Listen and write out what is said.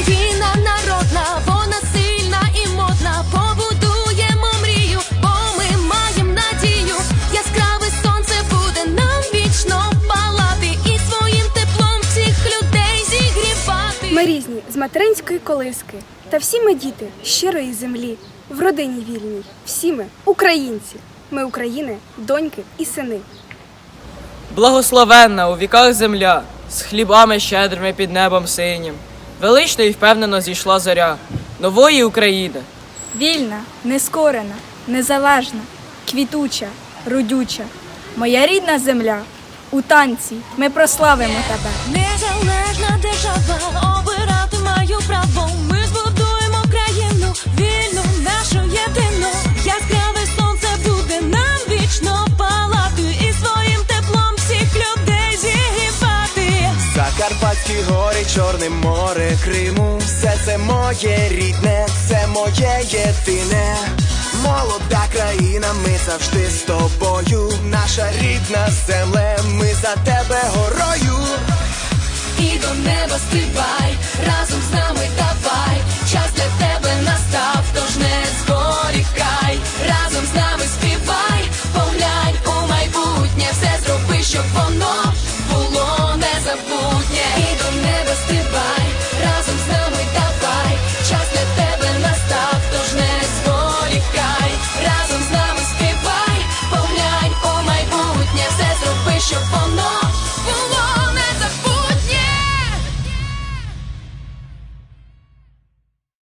Україна народна, вона сильна і модна. Побудуємо мрію, бо ми маємо надію. Яскраве сонце буде нам вічно палати і своїм теплом всіх людей зігрівати. Ми різні з материнської колиски. Та всі ми діти щирої землі, в родині вільній. Всі ми українці. Ми України, доньки і сини. Благословенна у віках земля, з хлібами щедрими під небом синім. Велично і впевнено зійшла зоря нової України. Вільна, нескорена, незалежна, квітуча, родюча, моя рідна земля. У танці ми прославимо тебе. Чорне море, Криму, все це моє рідне, це моє єдине. Молода країна, ми завжди з тобою. Наша рідна земле, ми за тебе горою. І до неба стрибай,